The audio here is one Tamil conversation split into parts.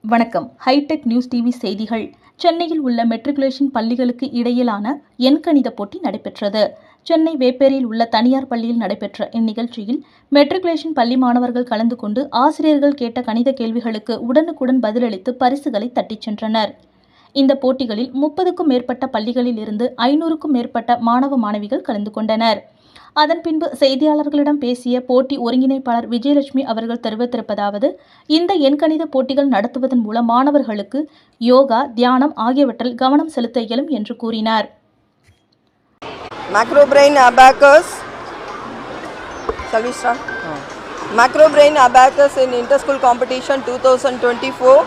வணக்கம். ஹைடெக் நியூஸ் டிவி செய்திகள். சென்னையில் உள்ள மெட்ரிகுலேஷன் பள்ளிகளுக்கு இடையிலான எண்கணித போட்டி நடைபெற்றது. சென்னை வேப்பேரியில் உள்ள தனியார் பள்ளியில் நடைபெற்ற இந்நிகழ்ச்சியில் மெட்ரிகுலேஷன் பள்ளி மாணவர்கள் கலந்து கொண்டு ஆசிரியர்கள் கேட்ட கணித கேள்விகளுக்கு உடனுக்குடன் பதிலளித்து பரிசுகளை தட்டிச் சென்றனர். இந்த போட்டிகளில் முப்பதுக்கும் மேற்பட்ட பள்ளிகளில் இருந்து ஐநூறுக்கும் மேற்பட்ட மாணவ மாணவிகள் கலந்து கொண்டனர். அதன் பின்பு செய்தியாளர்களிடம் பேசிய போட்டி ஒருங்கிணைப்பாளர் விஜயலட்சுமி அவர்கள் தெரிவித்திருப்பதாவது இந்த எண்கணித போட்டிகள் நடத்துவதன் மூலம் மாணவர்களுக்கு யோகா தியானம் ஆகியவற்றில் கவனம் செலுத்த இயலும் என்று கூறினார் Macrobrain Abacus. Shall we start? Macrobrain Abacus in Interschool Competition 2024.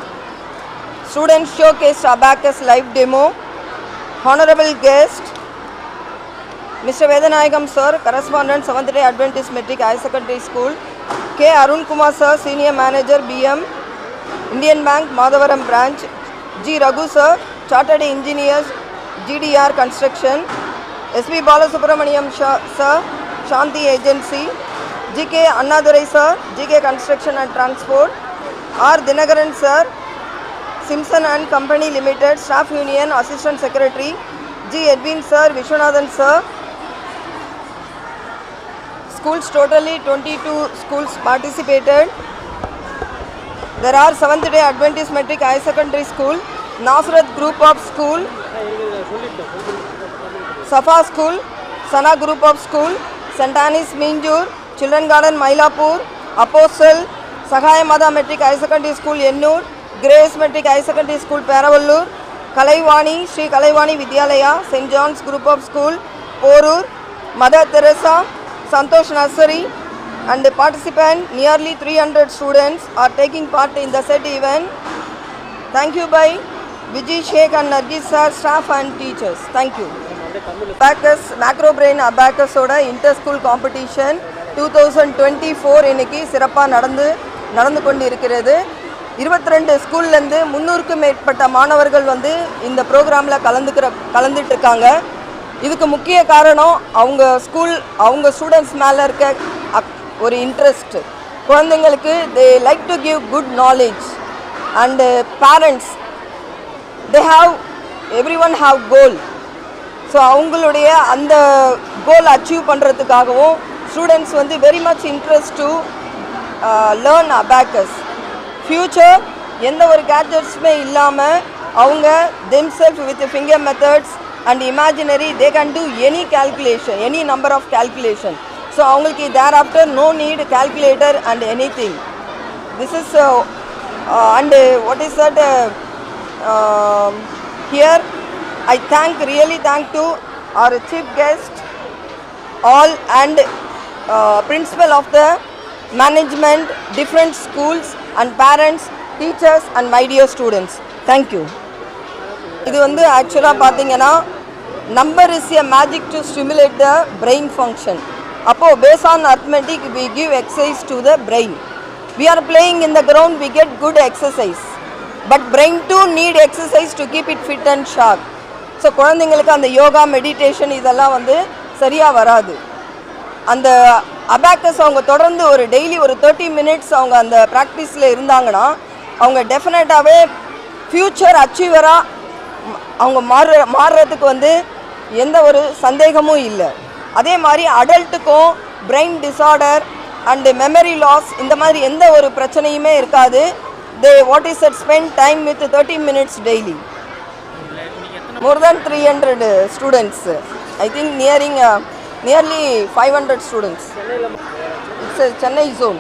Students showcased Abacus live demo. Honorable guest, mister Vedanayagam sir correspondent the Adventist matric higher secondary school K Arun Kumar sir senior manager B M Indian bank Madhavaram branch G Raghu sir chartered engineers GDR construction SV Balasubramaniam sir Shanti agency GK Annadurai sir GK construction and transport R Dinakaran sir Simpson and company limited staff union assistant secretary G Edwin sir Viswanathan sir Schools totally 22 schools participated. There are 7th day Adventist Metric High Secondary School, Nazareth Group of School, Safa School, Sana Group of School, St. Annis Minjur, Children Garden Mailapur, Apostle, Sahaya Mada Metric High Secondary School Ennur, Grace Metric High Secondary School Paravallur, Kalaivani, Sri Kalaivani Vidyalaya, St. John's Group of School, Porur, Mother Teresa, Santhosh nursery and the nearly three hundred students are taking part in the said event Thank you by Vijay Sheikh and Nargis sir, staff and teachers. Thank you. Abacus macro brain அபேக்கர்ஸோட inter school competition two thousand twenty four இன்னைக்கு சிறப்பாக நடந்து நடந்து கொண்டு இருக்கிறது இருபத்தி ரெண்டு ஸ்கூல்லேருந்து முந்நூறுக்கும் மேற்பட்ட மாணவர்கள் வந்து இந்த ப்ரோக்ராமில் கலந்துக்கிற கலந்துட்டுருக்காங்க இதுக்கு முக்கிய காரணம் அவங்க ஸ்கூல் அவங்க ஸ்டூடெண்ட்ஸ் மேலே இருக்க அக்- ஒரு இன்ட்ரெஸ்ட் குழந்தைங்களுக்கு they like to give good knowledge and parents they have everyone have goal so அவங்களுடைய அந்த கோல் அச்சீவ் பண்ணுறதுக்காகவும் ஸ்டூடெண்ட்ஸ் வந்து very much interest to learn abacus future எந்த ஒரு கேட்ஜெட்ஸுமே இல்லாமல் அவங்க themself with finger methods and imaginary they can do any calculation any number of calculation so அவங்களுக்கு thereafter no need calculator and anything this is and what is that here i thank really thank to our chief guest all and uh, principal of the management different schools and parents teachers and my dear students thank you இது வந்து ஆக்சுவலாக பார்த்தீங்கன்னா number is a magic to stimulate the brain function அப்போது base on arithmetic we give exercise to the brain we are playing in the ground we get good exercise but brain too need exercise to keep it fit and sharp so குழந்தைங்களுக்கு அந்த யோகா மெடிடேஷன் இதெல்லாம் வந்து சரியாக வராது. அந்த அபேக்கஸ் அவங்க தொடர்ந்து ஒரு டெய்லி ஒரு தேர்ட்டி மினிட்ஸ் அவங்க அந்த ப்ராக்டிஸில் இருந்தாங்கன்னா அவங்க டெஃபினட்டாகவே ஃப்யூச்சர் அச்சீவராக அவங்க மாறு மாறுறதுக்கு வந்து எந்த ஒரு சந்தேகமும் இல்லை அதே மாதிரி அடல்ட்டுக்கும் brain disorder and memory loss இந்த மாதிரி எந்த ஒரு பிரச்சனையுமே இருக்காது they what is at spend time with thirty minutes daily more than three hundred students I think nearing nearly five hundred students it's Chennai zone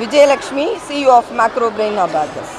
Vijayalakshmi CEO of macro brain abacus